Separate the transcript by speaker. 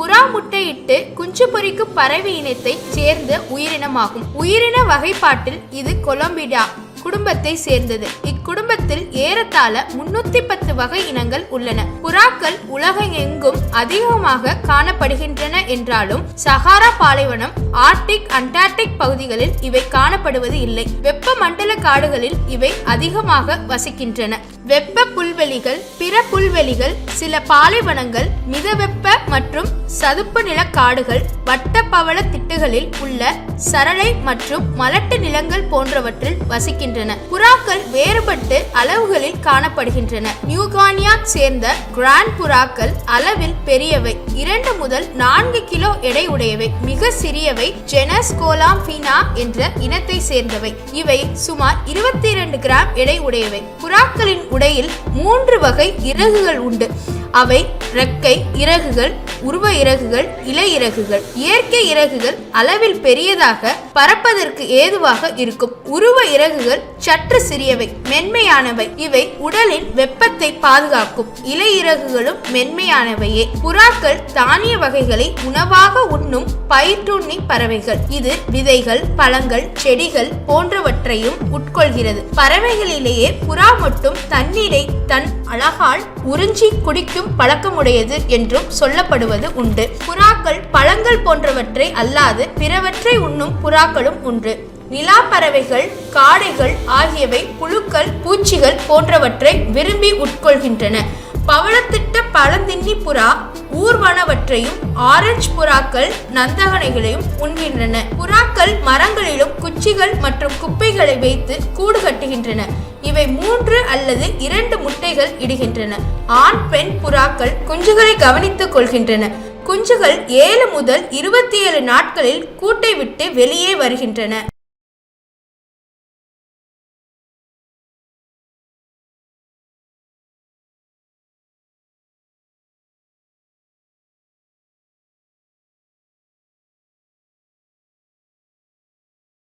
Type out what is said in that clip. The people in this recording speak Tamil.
Speaker 1: புறா முட்டையிட்டு குஞ்சு பொறிக்கும் பறவை இனத்தை சேர்ந்த உயிரினமாகும். உயிரின வகைப்பாட்டில் இது கொலம்பிடா குடும்பத்தை சேர்ந்தது. இக்குடும்பத்தில் ஏறத்தாழ முன்னூத்தி பத்து வகை இனங்கள் உள்ளன. புறாக்கள் உலகெங்கும் அதிகமாக காணப்படுகின்றன என்றாலும் சஹாரா பாலைவனம் ஆர்டிக் அண்டார்டிக் பகுதிகளில் இவை காணப்படுவது இல்லை. வெப்ப மண்டல காடுகளில் இவை அதிகமாக வசிக்கின்றன. வெப்ப புல்வெளிகள் பிற புல்வெளிகள் சில பாலைவனங்கள் மிதவெப்ப மற்றும் சதுப்பு நில காடுகள் வட்டப்பவள திட்டுகளில் உள்ள சரளை மற்றும் மலட்டு நிலங்கள் போன்றவற்றில் வசிக்கின்றன. புறாக்கள் வேறுபட்டு அளவுகளில் காணப்படுகின்றன. நியூகானியா சேர்ந்த கிராண்ட் புறாக்கள் அளவில் பெரியவை. இரண்டு முதல் நான்கு கிலோ எடை உடையவை. மிக சிறியவை. ஜெனஸ் என்ற இனத்தை சேர்ந்தவை. இவை சுமார் இருபத்தி இரண்டு கிராம் எடை உடையவை. புறாக்களின் உடையில் மூன்று வகை இறகுகள் உண்டு. அவை இறக்கை இறகுகள் உருவ இறகுகள் இலை இறகுகள் இயற்கை இறகுகள் அளவில் பெரியதாக பறப்பதற்கு ஏதுவாக இருக்கும். உருவ இறகுகள் சற்று சிறியவை மென்மையானவை. இவை உடலின் வெப்பத்தை பாதுகாக்கும். இலை இறகுகளும் மென்மையானவையே. புறாக்கள் தானிய வகைகளை உணவாக உண்ணும் பயிற்றுண்ணி பறவைகள். இது விதைகள் பழங்கள் செடிகள் போன்றவற்றையும் உட்கொள்கிறது. பறவைகளிலேயே புறா மட்டும் தண்ணீரை தன் அழகால் உறிஞ்சி குடிக்கும் பழக்கமுடையது என்றும் சொல்லப்படுவது உண்டு. புறாக்கள் பழங்கள் போன்றவற்றை அல்லாது பிறவற்றை உண்ணும் புறாக்களும் உண்டு. நிலா பறவைகள் காடைகள் ஆகியவை புழுக்கள் பூச்சிகள் போன்றவற்றை விரும்பி உட்கொள்கின்றன. பவளத்திட்ட பழந்தின்னி புறா ஊர்வனவற்றையும் ஆரஞ்சு புறாக்கள் நந்தகனைகளையும் உண்கின்றன. புறாக்கள் மரங்களிலும் குச்சிகள் மற்றும் குப்பைகளை வைத்து கூடு கட்டுகின்றன. இவை மூன்று அல்லது இரண்டு முட்டைகள் இடுகின்றன. ஆண் பெண் புறாக்கள் குஞ்சுகளை கவனித்துக் கொள்கின்றன. குஞ்சுகள் ஏழு முதல் இருபத்தி ஏழு நாட்களில் கூட்டை விட்டு வெளியே வருகின்றன.